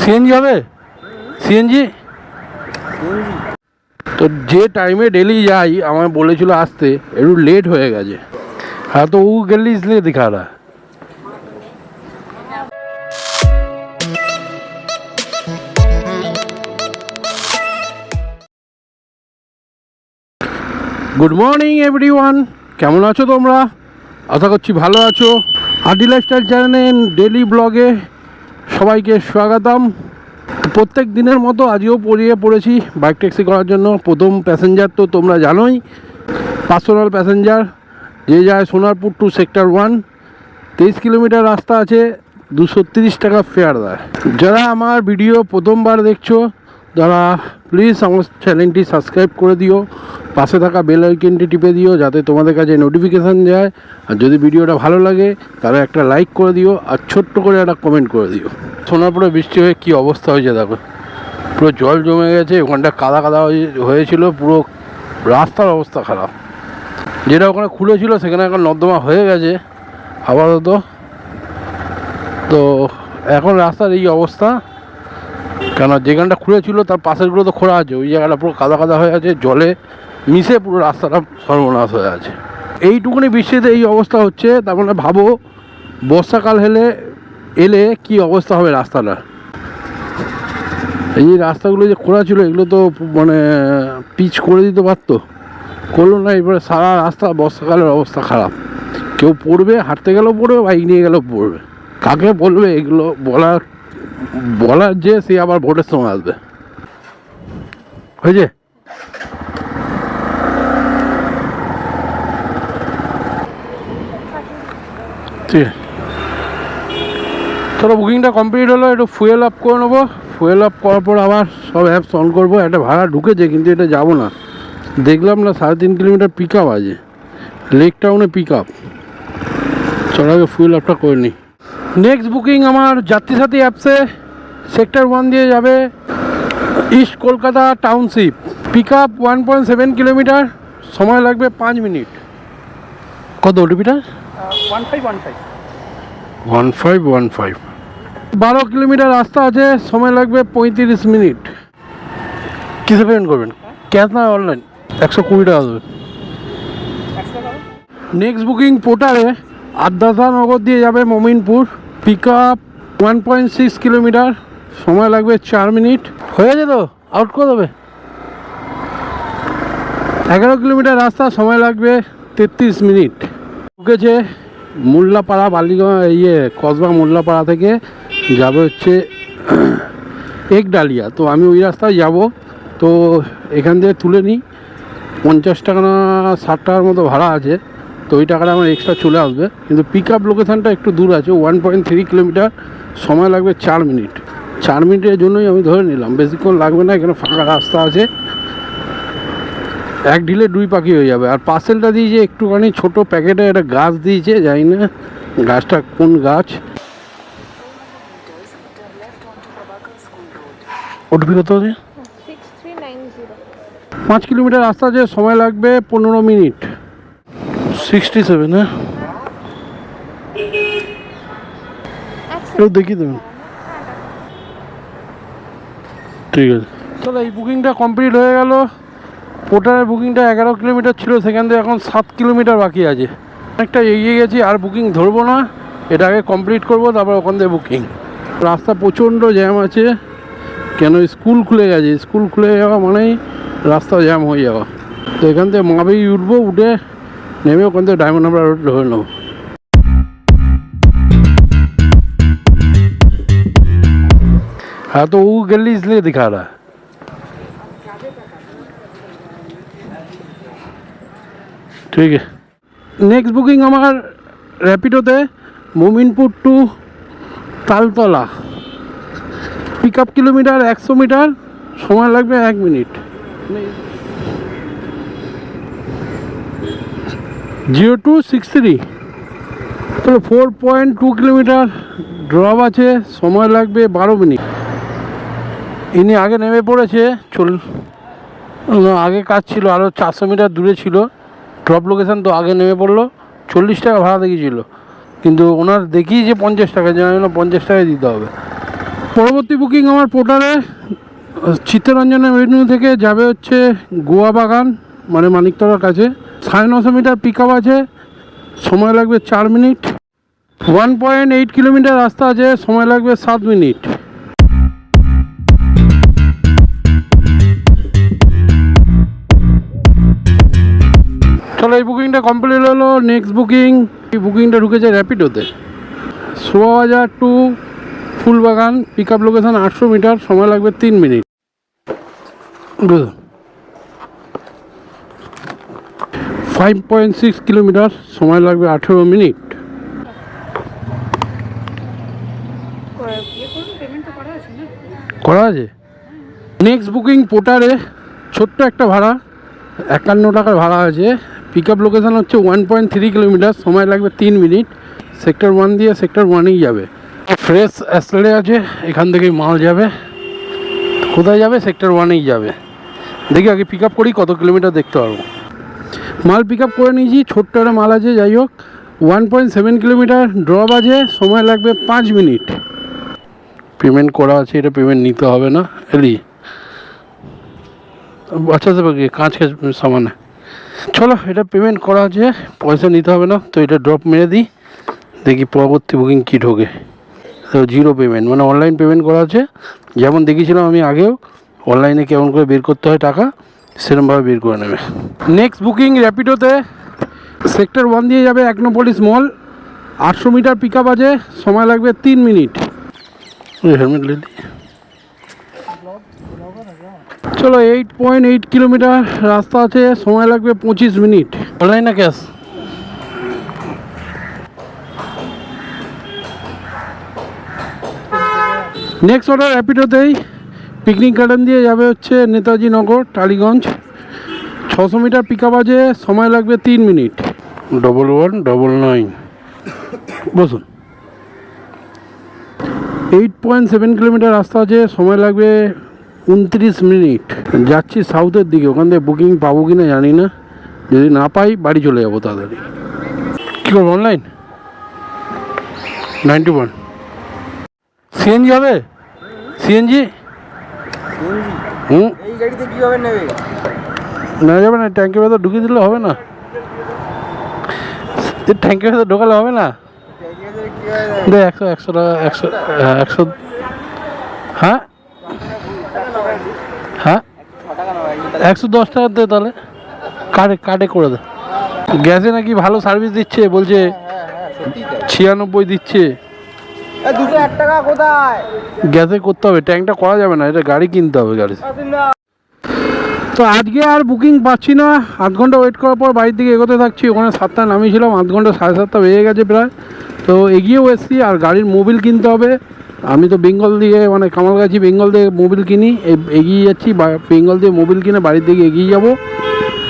CNG হবে? CNG? তো যে টাইমে ডেলি যাই, আমায় বলেছিল আসতে, একটু লেট হয়ে গেছে। হ্যাঁ তো ও গেলি ইসলিয়ে দেখারা গুড মর্নিং এভরি ওয়ান কেমন আছো তোমরা? আশা করছি ভালো আছো। আডি লাইফস্টাইল জানেন ডেলি ব্লগে সবাইকে স্বাগতম। প্রত্যেক দিনের মতো আজও পড়িয়ে পড়েছি বাইক ট্যাক্সি করার জন্য। প্রথম প্যাসেঞ্জার তো তোমরা জানোই, পার্সোনাল প্যাসেঞ্জার, যে যায় সোনারপুর টু সেক্টর ওয়ান তেইশ কিলোমিটার রাস্তা আছে, দুশো তিরিশ টাকা ফেয়ার দেয়। যারা আমার ভিডিও প্রথমবার দেখছ যারা প্লিজ আমার চ্যানেলটি সাবস্ক্রাইব করে দিও, পাশে থাকা বেল আইকনটি টিপে দিও, যাতে তোমাদের কাছে নোটিফিকেশান যায়। আর যদি ভিডিওটা ভালো লাগে, তাহলে একটা লাইক করে দিও, আর ছোট্ট করে একটা কমেন্ট করে দিও। সোনারপুরে বৃষ্টি হয়ে কী অবস্থা হয়েছে, দেখো। পুরো জল জমে গেছে, ওখানটা কাদা কাদা হয়ে- হয়েছিল, পুরো রাস্তার অবস্থা খারাপ। যেটা ওখানে খুলেছিল, সেখানে এখন নর্দমা হয়ে গেছে, আপাতত। তো এখন রাস্তার এই অবস্থা। কেন যেখানটা খুলেছিল তার পাশেরগুলো তো খোলা আছে। ওই জায়গাটা পুরো কাদা কাদা হয়ে আছে, জলে মিশে পুরো রাস্তাটা সর্বনাশ হয়ে আছে। এইটুকুনি বৃষ্টিতে এই অবস্থা হচ্ছে, তার মানে ভাবো, বর্ষাকাল হেলে, এলে কি অবস্থা হবে রাস্তাটা? এই রাস্তাগুলো যে খোলা ছিল, এগুলো তো মানে পিচ করে দিতে পারতো। করল না, এবারে সারা রাস্তা বর্ষাকালের অবস্থা খারাপ। কেউ পড়বে, হাঁটতে গেলেও পড়বে বাইক নিয়ে গেলেও পড়বে। কাকে বলবে, এগুলো বলার বলার যে সে আবার ভোটের সময় আসবে। হয়েছে? ঠিক আছে। বুকিংটা কমপ্লিট হলো, একটু ফুয়েল আপ করে নেব। ফুয়েল আপ করার পর আবার সব অ্যাপস অন করব। একটা ভাড়া ঢুকেছে, কিন্তু এটা যাব না। দেখলাম না, সাড়ে তিন কিলোমিটার পিক আপ আছে। লেক টাউনে পিক আপ চলো আগে ফুয়েল আপটা করে নিই নেক্সট বুকিং আমার যাত্রী সাথী অ্যাপসে সেক্টর ওয়ান দিয়ে যাবে east Kolkata township pick up one point seven kilometre সময় লাগবে পাঁচ মিনিট। কত ওটিপিটা one five one five one five one five বারো কিলোমিটার রাস্তা আছে সময় লাগবে পঁয়ত্রিশ মিনিট। কিসে পেমেন্ট করবেন? ক্যাশ না অনলাইন একশো কুড়ি টাকা দেবেন নেক্সট বুকিং পোর্টারে আদ্রাসা নগর দিয়ে যাবে Mominpur pick up one point six kilometre সময় লাগবে চার মিনিট। হয়ে গেছে তো আউট করে দেবে। এগারো কিলোমিটার রাস্তা, সময় লাগবে তেত্রিশ মিনিট। ঢুকেছে মোল্লাপাড়া, বালিগঞ্জ ইয়ে কসবা মোল্লাপাড়া থেকে। যাবে হচ্ছে একডালিয়া। তো আমি ওই রাস্তায় যাব। তো এখান থেকে তুলে নিই। পঞ্চাশ টাকা না ষাট টাকার মতো ভাড়া আছে। তো ওই টাকাটা আমার এক্সট্রা চলে আসবে। কিন্তু পিক আপ লোকেশানটা একটু দূর আছে ওয়ান পয়েন্ট থ্রি কিলোমিটার সময় লাগবে চার মিনিট চার মিনিটের জন্যই আমি ধরে নিলাম। বেশিক্ষণ লাগবে না এখানে ফাঁকা রাস্তা আছে। এক ঢিলে দুই পাখি হয়ে যাবে। আর পার্সেলটা দিয়েছে একটুখানি ছোট প্যাকেটে একটা গাছ দিয়েছে জানি না গাছটা কোন গাছ। ওটিপি কত পাঁচ কিলোমিটার রাস্তা আছে সময় লাগবে পনেরো মিনিট সিক্সটি সেভেন হ্যাঁ দেখিয়ে দেবেন। ঠিক আছে। তাহলে এই বুকিংটা কমপ্লিট হয়ে গেল। পোর্টারের বুকিংটা এগারো কিলোমিটার ছিল সেখান থেকে এখন সাত কিলোমিটার বাকি আছে। অনেকটা এগিয়ে গেছি আর বুকিং ধরবো না। এটা আগে কমপ্লিট করব তারপর ওখান থেকে বুকিং। রাস্তা প্রচণ্ড জ্যাম আছে। কেন স্কুল খুলে গেছে? স্কুল খুলে যাওয়া মানেই রাস্তা জ্যাম হয়ে যাওয়া। তো এখান থেকে মাবেই উঠবো উঠে নেমে ওখান থেকে ডায়মন্ড আমরা রোড ধরে নেবো हाँ तो वो गली इसलिए दिखा रहा है ঠিক আছে নেক্সট বুকিং আমার র্যাপিডোতে Mominpur to Taltala pick up kilometre একশো মিটার সময় লাগবে এক minute zero two six three. তাহলে four point two kilometre drop আছে, সময় লাগবে বারো মিনিট। ইনি আগে নেমে পড়েছে, চল আগে কাজ ছিল আরও চারশো মিটার দূরে ছিল। ড্রপ লোকেশান তো আগে নেমে পড়ল, চল্লিশ টাকা ভাড়া দেখিয়েছিল। কিন্তু ওনার দেখিয়েছে পঞ্চাশ টাকা যেন না, পঞ্চাশ টাকায় দিতে হবে। পরবর্তী বুকিং আমার পোর্টালে চিত্তরঞ্জন এভিনিউ থেকে যাবে হচ্ছে গোয়া বাগান মানে মানিকতলার কাছে। সাড়ে নশো মিটার পিক আছে। সময় লাগবে চার minute. One point eight kilometre রাস্তা আছে, সময় লাগবে সাত মিনিট। চলো, এই বুকিংটা কমপ্লিট হলো নেক্সট বুকিং এই বুকিংটা ঢুকেছে র্যাপিডোতে Shobhabazar to Phoolbagan pick up location আটশো মিটার, সময় লাগবে তিন মিনিট। বুঝুন ফাইভ পয়েন্ট সিক্স কিলোমিটার সময় লাগবে আঠেরো মিনিট। করা আছে? নেক্সট বুকিং পোর্টারে ছোট্ট একটা ভাড়া, একান্ন টাকার ভাড়া আছে। পিক আপ লোকেশান হচ্ছে ওয়ান পয়েন্ট থ্রি কিলোমিটার সময় লাগবে তিন মিনিট। সেক্টর ওয়ান দিয়ে সেক্টর ওয়ানেই যাবে। ফ্রেশ অ্যাসলে আছে, এখান থেকেই মাল যাবে। কোথায় যাবে? সেক্টর ওয়ানেই যাবে। দেখি আগে পিক আপ করি, কত কিলোমিটার দেখতে পারব। মাল পিক আপ করে নিয়েছি, ছোট্ট একটা মাল আছে, যাই হোক। One point seven kilometre drop আছে, সময় লাগবে পাঁচ মিনিট পেমেন্ট করা আছে, এটা পেমেন্ট নিতে হবে না, এলি। আচ্ছা সে কাঁচ কাঁচ সামান। চলো, এটা পেমেন্ট করা আছে, পয়সা নিতে হবে না, তো এটা ড্রপ মেরে দিই, দেখি পরবর্তী বুকিং কী ঢোকে। তো জিরো পেমেন্ট মানে অনলাইন পেমেন্ট করা আছে, যেমন দেখেছিলাম আমি আগেও অনলাইনে কেমন করে বের করতে হয় টাকা সেরকমভাবে বের করে নেবে। নেক্সট বুকিং র্যাপিডোতে সেক্টর ওয়ান দিয়ে যাবে একনোপলিস মল আটশো মিটার পিক আপ আছে সময় লাগবে তিন মিনিট। হেলমেট চলো এইট পয়েন্ট এইট কিলোমিটার রাস্তা আছে সময় লাগবে পঁচিশ মিনিট। অনলাইন না ক্যাশ। নেক্সট অর্ডার র্যাপিডোতেই পিকনিক গার্ডেন দিয়ে যাবে হচ্ছে নেতাজি নগর টালিগঞ্জ। ছশো মিটার পিক আপ আছে সময় লাগবে তিন minute. Double one double nine বসুন। এইট পয়েন্ট সেভেন কিলোমিটার রাস্তা আছে সময় লাগবে উনত্রিশ মিনিট। যাচ্ছি সাউথের দিকে ওখান থেকে বুকিং পাবো কি না জানি না। যদি না পাই বাড়ি চলে যাব তাড়াতাড়ি। কী করব অনলাইন নাইনটি ওয়ান সিএনজি হবে? সিএনজি হুম? এই গাড়িতে কীভাবে নেবে? না যাবে না ট্যাঙ্কের ভেতর ঢুকিয়ে দিলে হবে না। এ ট্যাঙ্কের ভেতর ঢোকালে হবে না? দে একশো একশো টাকা একশো হ্যাঁ, একশো হ্যাঁ? হ্যাঁ? একশো দশ টাকা দে তাহলে। কার্ডে কার্ডে করে দে। গ্যাসে নাকি ভালো সার্ভিস দিচ্ছে বলছে ছিয়ানব্বই দিচ্ছে। গ্যাসে করতে হবে, ট্যাঙ্কটা করা যাবে না, এটা গাড়ি কিনতে হবে তো আজকে আর বুকিং পাচ্ছি না, আধ ঘণ্টা ওয়েট করার পর বাড়ির এগোতে থাকছি, ওখানে সাতটায় নামিয়েছিলাম, আধ ঘণ্টা সাড়ে সাতটা বেজে গেছে প্রায়। তো এগিয়েও এসছি, আর গাড়ির মোবিল কিনতে হবে। আমি তো বেঙ্গল দিয়ে মানে কামালগাছি বেঙ্গল দিয়ে মোবিল কিনি এগিয়ে যাচ্ছি বেঙ্গল দিয়ে মোবিল কিনে বাড়ির দিকে এগিয়ে যাব।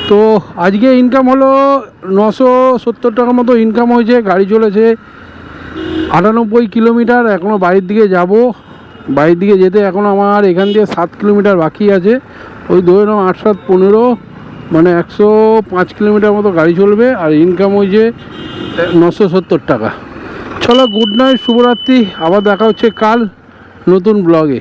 তো আজকে ইনকাম হলো নশো সত্তর টাকার মতো ইনকাম হয়েছে, গাড়ি চলেছে আটানব্বই কিলোমিটার এখনও বাড়ির দিকে যাব। বাড়ির দিকে যেতে এখন আমার এখান দিয়ে সাত কিলোমিটার বাকি আছে। ওই ধরে নাও আট, সাত, পনেরো মানে একশো পাঁচ কিলোমিটার মতো গাড়ি চলবে আর ইনকাম ওই যে নশো সত্তর টাকা। চলো গুড নাইট শুভরাত্রি। আবার দেখা হচ্ছে কাল নতুন ব্লগে